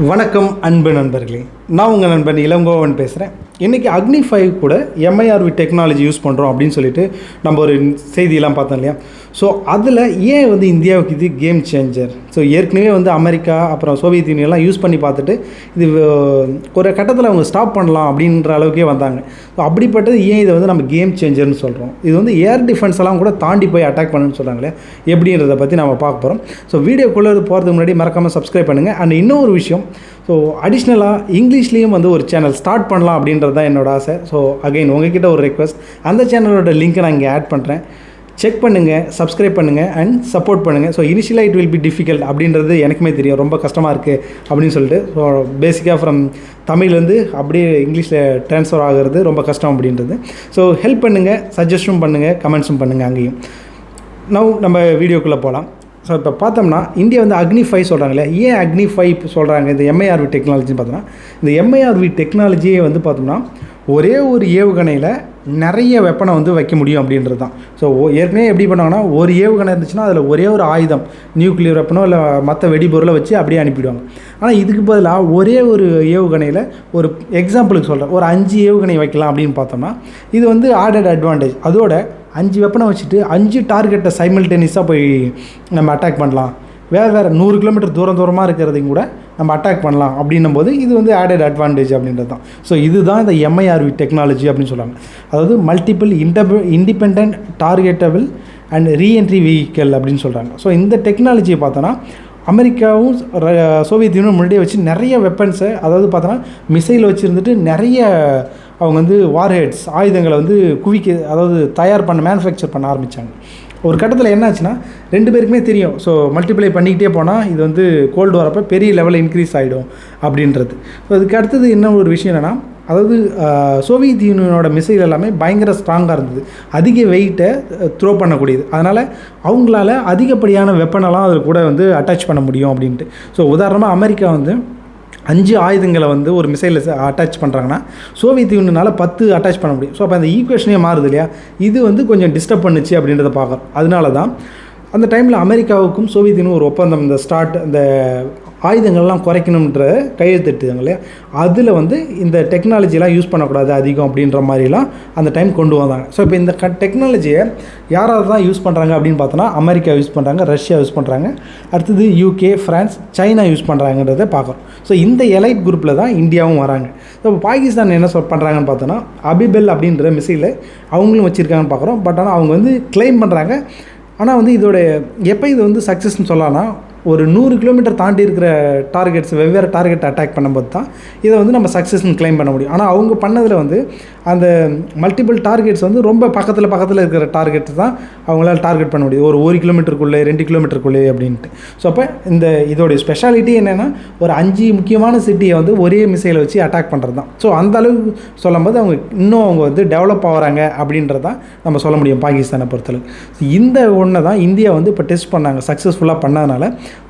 வணக்கம் அன்பு நண்பர்களே. நான் உங்கள் நண்பன் இளங்கோவன் பேசுகிறேன் இன்றைக்கி அக்னி ஃபைவ் கூட எம்ஐஆர்வி டெக்னாலஜி யூஸ் பண்ணுறோம் அப்படின்னு சொல்லிட்டு நம்ம ஒரு செய்தியெல்லாம் பார்த்தோம் இல்லையா? ஸோ அதில் ஏன் வந்து இந்தியாவுக்கு இது கேம் சேஞ்சர் ஸோ ஏற்கனவே வந்து அமெரிக்கா அப்புறம் சோவியத் யூனியன்லாம் யூஸ் பண்ணி பார்த்துட்டு இது ஒரு கட்டத்தில் அவங்க ஸ்டாப் பண்ணலாம் அப்படின்ற அளவுக்கே வந்தாங்க. ஸோ அப்படிப்பட்டது ஏன் இதை வந்து நம்ம கேம் சேஞ்சர்னு சொல்கிறோம் இது வந்து ஏர் டிஃபென்ஸ் எல்லாம் கூட தாண்டி போய் அட்டாக் பண்ணுன்னு சொல்கிறாங்களே எப்படின்றத பற்றி நம்ம பார்க்க போகிறோம் ஸோ வீடியோக்குள்ளே போகிறதுக்கு முன்னாடி மறக்காமல் சப்ஸ்கிரைப் பண்ணுங்கள் அண்ட் இன்னொரு விஷயம் ஸோ அடிஷ்னலாக இங்கிலீஷ்லேயும் வந்து ஒரு சேனல் ஸ்டார்ட் பண்ணலாம் அப்படின்றது தான் என்னோட ஆசை. ஸோ அகைன் உங்ககிட்ட ஒரு ரெக்வஸ்ட் அந்த சேனலோட லிங்க்கை நான் இங்கே ஆட் பண்ணுறேன் செக் பண்ணுங்கள் சப்ஸ்கிரைப் பண்ணுங்கள் அண்ட் சப்போர்ட் பண்ணுங்கள் ஸோ இனிஷியலாக இட் வில் பி டிஃபிகல்ட் அப்படின்றது எனக்குமே தெரியும். ரொம்ப கஷ்டமாக இருக்குது அப்படின்னு சொல்லிட்டு. ஸோ பேசிக்காக ஃப்ரம் தமிழ்லேருந்து அப்படியே இங்கிலீஷில் ட்ரான்ஸ்ஃபர் ஆகிறது ரொம்ப கஷ்டம் அப்படின்றது. ஸோ ஹெல்ப் பண்ணுங்கள் சஜஸ்டும் பண்ணுங்கள் கமெண்ட்ஸும் பண்ணுங்கள் அங்கேயும். நவ் நம்ம வீடியோக்குள்ளே போகலாம் ஸோ இப்போ பார்த்தோம்னா இந்தியா வந்து அக்னி ஃபைவ் சொல்கிறாங்களே ஏன் அக்னி ஃபைவ் சொல்கிறாங்க இந்த எம்ஐஆர்வி டெக்னாலஜின்னு பார்த்தோம்னா இந்த எம்ஐஆர்வி டெக்னாலஜியே வந்து பார்த்தோம்னா ஒரே ஒரு ஏவுகணையில் நிறைய வெப்பனை வந்து வைக்க முடியும் அப்படின்றது தான். ஸோ ஏற்கனவே எப்படி பண்ணுவாங்கன்னா ஒரு ஏவுகணை இருந்துச்சுன்னா அதில் ஒரே ஒரு ஆயுதம் நியூக்ளியர் வெப்பனோ இல்லை மற்ற வெடிபொருளை வச்சு அப்படியே அனுப்பிடுவாங்க. ஆனால் இதுக்கு பதிலாக ஒரே ஒரு ஏவுகணையில் ஒரு எக்ஸாம்பிளுக்கு சொல்கிறேன் ஒரு அஞ்சு ஏவுகணை வைக்கலாம் அப்படின்னு பார்த்தோம்னா இது வந்து ஆடட் அட்வான்டேஜ் அதோட அஞ்சு வெப்பனை வச்சுட்டு அஞ்சு டார்கெட்டை சைமில்டேனியஸாக போய் நம்ம அட்டாக் பண்ணலாம். வேறு வேறு நூறு கிலோமீட்டர் தூரம் தூரமாக இருக்கிறதையும் கூட நம்ம அட்டாக் பண்ணலாம் அப்படின்னும் போது இது வந்து ஆடட் அட்வான்டேஜ் அப்படின்றது தான். ஸோ இதுதான் இந்த எம்ஐஆர்வி டெக்னாலஜி அப்படின்னு சொல்லுவாங்க அதாவது multiple இன்டப independent targetable and reentry vehicle அப்படின்னு சொல்கிறாங்க ஸோ இந்த டெக்னாலஜியை பார்த்தோன்னா அமெரிக்காவும் ர- சோவியத் யூனியன் முன்னாடியே வச்சு நிறைய வெப்பன்ஸை அதாவது பார்த்தோன்னா மிசைல் வச்சுருந்துட்டு நிறைய அவங்க வந்து வார்ஹெட்ஸ் ஆயுதங்களை வந்து குவிக்க அதாவது தயார் பண்ண மேனுஃபேக்சர் பண்ண ஆரம்பித்தாங்க ஒரு கட்டத்தில் என்னாச்சுன்னா ரெண்டு பேருக்குமே தெரியும். ஸோ மல்டிப்ளை பண்ணிக்கிட்டே போனால் இது வந்து கோல்டு வரப்போ பெரிய லெவலில் இன்க்ரீஸ் ஆகிடும் அப்படின்றது. ஸோ அதுக்கு அடுத்தது என்ன ஒரு விஷயம் என்னென்னா அதாவது சோவியத் யூனியனோட மிசைல் எல்லாமே பயங்கர ஸ்ட்ராங்காக இருந்தது. அதிக வெயிட்டை த்ரோ பண்ணக்கூடியது. அதனால் அவங்களால அதிகப்படியான வெப்பனெல்லாம் அதில் கூட வந்து அட்டாச் பண்ண முடியும் அப்படின்ட்டு. ஸோ உதாரணமாக அமெரிக்கா வந்து அஞ்சு ஆயுதங்களை வந்து ஒரு மிசைலில் அட்டாச் பண்ணுறாங்கன்னா சோவியத் யூனியனால் பத்து அட்டாச் பண்ண முடியும். ஸோ அப்போ அந்த ஈக்குவேஷனே மாறுது இல்லையா? இது வந்து கொஞ்சம் டிஸ்டர்ப் பண்ணுச்சு அப்படின்றத பார்க்குறோம். அதனால தான் அந்த டைமில் அமெரிக்காவுக்கும் சோவியத் யூனியன் ஒரு ஒப்பந்தம் இந்த ஸ்டார்ட் இந்த ஆயுதங்கள்லாம் குறைக்கணுன்ற கையெழுத்திட்டுங்க இல்லையா? அதில் வந்து இந்த டெக்னாலஜிலாம் யூஸ் பண்ணக்கூடாது அதிகம் அப்படின்ற மாதிரிலாம் அந்த டைம் கொண்டு வந்தாங்க. ஸோ இப்போ இந்த க டெக்னாலஜியை யாராவது தான் யூஸ் பண்ணுறாங்க அப்படின்னு பார்த்தோன்னா அமெரிக்கா யூஸ் பண்ணுறாங்க ரஷ்யா யூஸ் பண்ணுறாங்க அடுத்தது யூகே ஃப்ரான்ஸ் சைனா யூஸ் பண்ணுறாங்கன்றதை பார்க்குறோம். ஸோ இந்த எலைட் குரூப்பில் தான் இந்தியாவும் வராங்க. ஸோ இப்போ பாகிஸ்தான் என்ன சொல் பண்ணுறாங்கன்னு பார்த்தோன்னா அபிபெல் அப்படின்ற மிசைலை அவங்களும் வச்சுருக்காங்கன்னு பார்க்குறோம். பட் ஆனால் அவங்க வந்து கிளைம் பண்ணுறாங்க ஆனால் வந்து இதோட எப்போ இது வந்து சக்ஸஸ்னு சொல்லலாம்னா ஒரு நூறு கிலோமீட்டர் தாண்டி இருக்கிற டார்கெட்ஸ் வெவ்வேறு டார்கெட் அட்டாக் பண்ணும்போது தான் இதை வந்து நம்ம சக்ஸஸ்னு கிளைம் பண்ண முடியும். ஆனால் அவங்க பண்ணதில் வந்து அந்த மல்டிபிள் டார்கெட்ஸ் வந்து ரொம்ப பக்கத்தில் பக்கத்தில் இருக்கிற டார்கெட் தான் அவங்களால டார்கெட் பண்ண முடியும். ஒரு ஒரு கிலோமீட்டருக்குள்ளே ரெண்டு கிலோமீட்டருக்குள்ளே அப்படின்ட்டு. ஸோ அப்போ இந்த இதோடைய ஸ்பெஷாலிட்டி என்னென்னா ஒரு அஞ்சு முக்கியமான சிட்டியை வந்து ஒரே மிசைலை வச்சு அட்டாக் பண்ணுறது தான். ஸோ அந்த அளவுக்கு சொல்லும்போது அவங்க இன்னும் அவங்க வந்து டெவலப் ஆகிறாங்க அப்படின்றதான் நம்ம சொல்ல முடியும் பாகிஸ்தானை பொறுத்தளவுக்கு இந்த ஒன்றை தான் இந்தியா வந்து இப்போ டெஸ்ட் பண்ணாங்க சக்ஸஸ்ஃபுல்லாக பண்ணதுனால.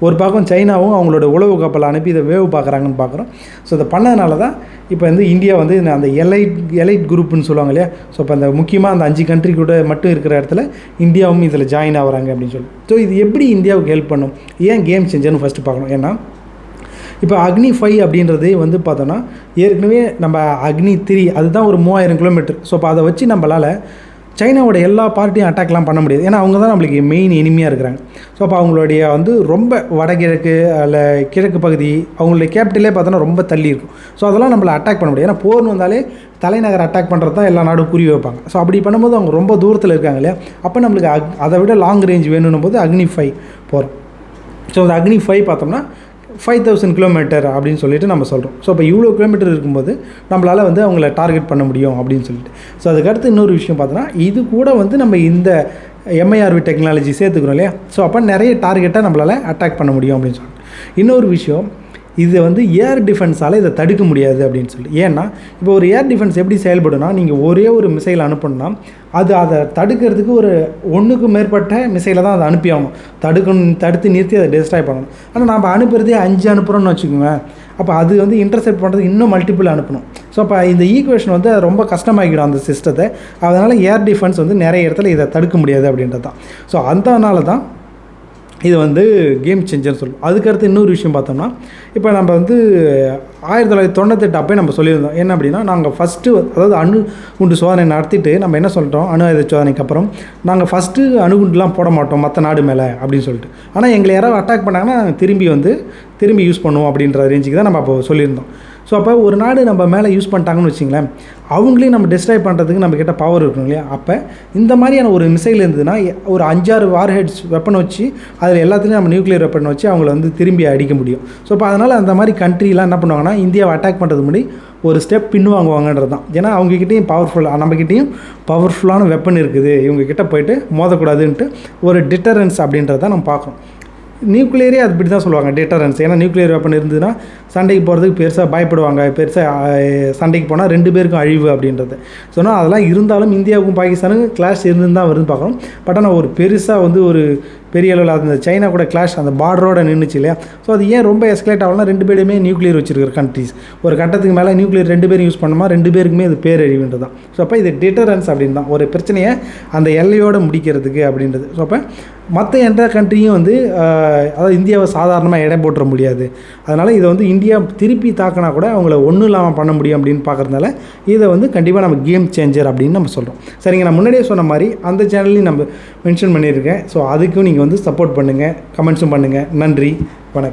ஒரு பக்கம் சைனாவும் அவங்களோட உளவு கப்பலை அனுப்பி இதை வேவ் பார்க்குறாங்கன்னு பார்க்குறோம். ஸோ இதை பண்ணதுனால தான் இப்போ வந்து இந்தியா வந்து அந்த எலைட் எலைட் குரூப்னு சொல்லுவாங்க இல்லையா? ஸோ இப்போ அந்த முக்கியமாக அந்த அஞ்சு கண்ட்ரி கூட மட்டும் இருக்கிற இடத்துல இந்தியாவும் இதில் ஜாயின் ஆகுறாங்க அப்படின்னு சொல்லி. ஸோ இது எப்படி இந்தியாவுக்கு ஹெல்ப் பண்ணும்? ஏன் கேம் சேஞ்சர்னு ஃபஸ்ட்டு பார்க்கணும். ஏன்னா இப்போ அக்னி ஃபைவ் அப்படின்றதே வந்து பார்த்தோன்னா ஏற்கனவே நம்ம அக்னி த்ரீ அதுதான் ஒரு மூவாயிரம் கிலோமீட்டர் ஸோ அப்போ அதை வச்சு நம்மளால் சைனாவோட எல்லா பார்ட்டியும் அட்டாக்லாம் பண்ண முடியாது. ஏன்னா அவங்க தான் நம்மளுக்கு மெயின் இனிமையாக இருக்கிறாங்க. ஸோ அப்போ அவங்களுடைய வந்து ரொம்ப வடகிழக்கு அல்ல கிழக்கு பகுதி அவங்களுடைய கேபிட்டலே பார்த்தோன்னா ரொம்ப தள்ளி இருக்கும். ஸோ அதெல்லாம் நம்மளை அட்டாக் பண்ண முடியாது. ஏன்னா போர்னு வந்தாலே தலைநகர் அட்டாக் பண்ணுறது தான் எல்லா நாடும் குறி வைப்பாங்க. ஸோ அப்படி பண்ணும்போது அவங்க ரொம்ப தூரத்தில் இருக்காங்க இல்லையா? அப்போ நம்மளுக்கு அக் அதை விட லாங் ரேஞ்ச் வேணும்னும் போது அக்னி ஃபைவ் போகிறோம் ஸோ அந்த அக்னி ஃபைவ் பார்த்தோம்னா ஃபைவ் தௌசண்ட் கிலோமீட்டர் அப்படின்னு சொல்லிட்டு நம்ம சொல்கிறோம் ஸோ இப்போ இவ்வளோ கிலோமீட்டர் இருக்கும்போது நம்மளால் வந்து அவங்கள டார்கெட் பண்ண முடியும் அப்படின்னு சொல்லிட்டு. ஸோ அதுக்கடுத்து இன்னொரு விஷயம் பார்த்தோன்னா இது கூட வந்து நம்ம இந்த எம்ஐஆர்வி டெக்னாலஜி சேர்த்துக்கிறோம் இல்லையா? ஸோ அப்போ நிறைய டார்கெட்டை நம்மளால் அட்டாக் பண்ண முடியும் அப்படின்னு சொல்லிட்டு. இன்னொரு விஷயம் இது வந்து ஏர் டிஃபென்ஸால் இதை தடுக்க முடியாது அப்படின்னு சொல்லி. ஏன்னா இப்போ ஒரு ஏர் டிஃபென்ஸ் எப்படி செயல்படும்னா நீங்கள் ஒரே ஒரு மிசைல் அனுப்பணும்னா அது அதை தடுக்கிறதுக்கு ஒரு ஒன்றுக்கு மேற்பட்ட மிசைலை தான் அதை அனுப்பி ஆகணும். தடுக்கணும் தடுத்து நிறுத்தி அதை டிஸ்ட்ராய் பண்ணணும். ஆனால் நம்ம அனுப்புறதே அஞ்சு அனுப்புகிறோம்னு வச்சுக்கோங்க அப்போ அது வந்து இன்டர்செப்ட் பண்ணுறது இன்னும் மல்டிபிள் அனுப்பணும். ஸோ அப்போ இந்த ஈக்குவேஷன் வந்து ரொம்ப கஷ்டமாகிடும் அந்த சிஸ்டத்தை அதனால் ஏர் டிஃபென்ஸ் வந்து நிறைய இடத்துல இதை தடுக்க முடியாது அப்படின்றது தான் ஸோ அதனால தான் இது வந்து கேம் சேஞ்சர்னு சொல்லுவோம். அதுக்கடுத்து இன்னொரு விஷயம் பார்த்தோம்னா இப்போ நம்ம வந்து ஆயிரத்தி தொள்ளாயிரத்தி தொண்ணூத்தெட்டு அப்போயே நம்ம சொல்லியிருந்தோம். என்ன அப்படின்னா நாங்கள் ஃபஸ்ட்டு அதாவது அணு குண்டு சோதனை நடத்திட்டு நம்ம என்ன சொல்லிட்டோம்? அணு ஆயுத சோதனைக்கு அப்புறம் நாங்கள் ஃபஸ்ட்டு அணுகுண்டுலாம் போட மாட்டோம் மற்ற நாடு மேலே அப்படின்னு சொல்லிட்டு. ஆனால் எங்களை யாராவது அட்டாக் பண்ணாங்கன்னா நாங்கள் திரும்பி வந்து திரும்பி யூஸ் பண்ணுவோம் அப்படின்ற ரேஞ்சுக்கு தான் நம்ம அப்போ சொல்லியிருந்தோம். ஸோ அப்போ ஒரு நாடு நம்ம மேலே யூஸ் பண்ணிட்டாங்கன்னு வச்சிங்களேன் அவங்களையும் நம்ம டிஸ்ட்ராய் பண்ணுறதுக்கு நம்ம கிட்ட பவர் இருக்கணும் இல்லையா? அப்போ இந்த மாதிரியான ஒரு மிசைல் இருந்ததுன்னா ஒரு அஞ்சாறு வார் ஹெட்ஸ் வெப்பன் வச்சு அதில் எல்லாத்துலேயும் நம்ம நியூக்ளியர் வெப்பன் வச்சு அவங்கள வந்து திரும்பி அடிக்க முடியும். ஸோ அப்போ அதனால் அந்த மாதிரி கண்ட்ரிலாம் என்ன பண்ணுவாங்கன்னா இந்தியாவை அட்டாக் பண்ணுறதுக்கு முன்னாடி ஒரு ஸ்டெப் பின்வாங்குவாங்கன்றது தான். ஏன்னா அவங்கக்கிட்டேயும் பவர்ஃபுல் நம்மக்கிட்டேயும் பவர்ஃபுல்லான வெப்பன் இருக்குது. இவங்க கிட்ட போயிட்டு மோதக்கூடாதுன்ட்டு ஒரு டிட்டரன்ஸ் அப்படின்றத நம்ம பார்க்குறோம் நியூக்ளியரே அது இப்படி தான் சொல்லுவாங்க டேட்டரன்ஸ் ஏன்னா நியூக்ளியர் வெப்பன் இருந்ததுன்னா சண்டைக்கு போகிறதுக்கு பெருசாக பயப்படுவாங்க பெருசாக சண்டைக்கு போனால் ரெண்டு பேருக்கும் அழிவு அப்படின்றது. சொன்னால் அதெல்லாம் இருந்தாலும் இந்தியாவுக்கும் பாகிஸ்தானுக்கும் கிளாஷ் இருந்து தான் வருதுன்னு பார்க்குறோம். பட் ஆனால் ஒரு பெருசாக வந்து ஒரு பெரிய அளவில் அந்த சைனா கூட கிளாஷ் அந்த பார்டரோட நின்றுச்சு இல்லையா? ஸோ அது ஏன் ரொம்ப எஸ்கலேட் ஆகலாம் ரெண்டு பேருமே நியூக்ளியர் வச்சிருக்கிற கண்ட்ரிஸ் ஒரு கட்டத்துக்கு மேலே நியூக்ளியர் ரெண்டு பேரும் யூஸ் பண்ணுமா ரெண்டு பேருக்குமே அது பேரழிவுன்றது தான் ஸோ அப்போ இது டிட்டரன்ஸ் அப்படின்னு தான். ஒரு பிரச்சனையை அந்த எல்லையோடு முடிக்கிறதுக்கு அப்படின்றது. ஸோ அப்போ மற்ற எந்த கண்ட்ரியும் வந்து அதாவது இந்தியாவை சாதாரணமாக இடம் போட்டுற முடியாது. அதனால் இதை வந்து இந்தியா திருப்பி தாக்கினா கூட அவங்கள ஒன்றும் இல்லாமல் பண்ண முடியும் அப்படின்னு பார்க்குறதுனால இதை வந்து கண்டிப்பாக நம்ம கேம் சேஞ்சர் அப்படின்னு நம்ம சொல்கிறோம் சரிங்க நான் முன்னாடியே சொன்ன மாதிரி அந்த சேனல்லையும் நம்ம மென்ஷன் பண்ணியிருக்கேன். ஸோ அதுக்கும் நீங்கள் வந்து சப்போர்ட் பண்ணுங்கள் கமெண்ட்ஸும் பண்ணுங்கள் நன்றி வணக்கம்.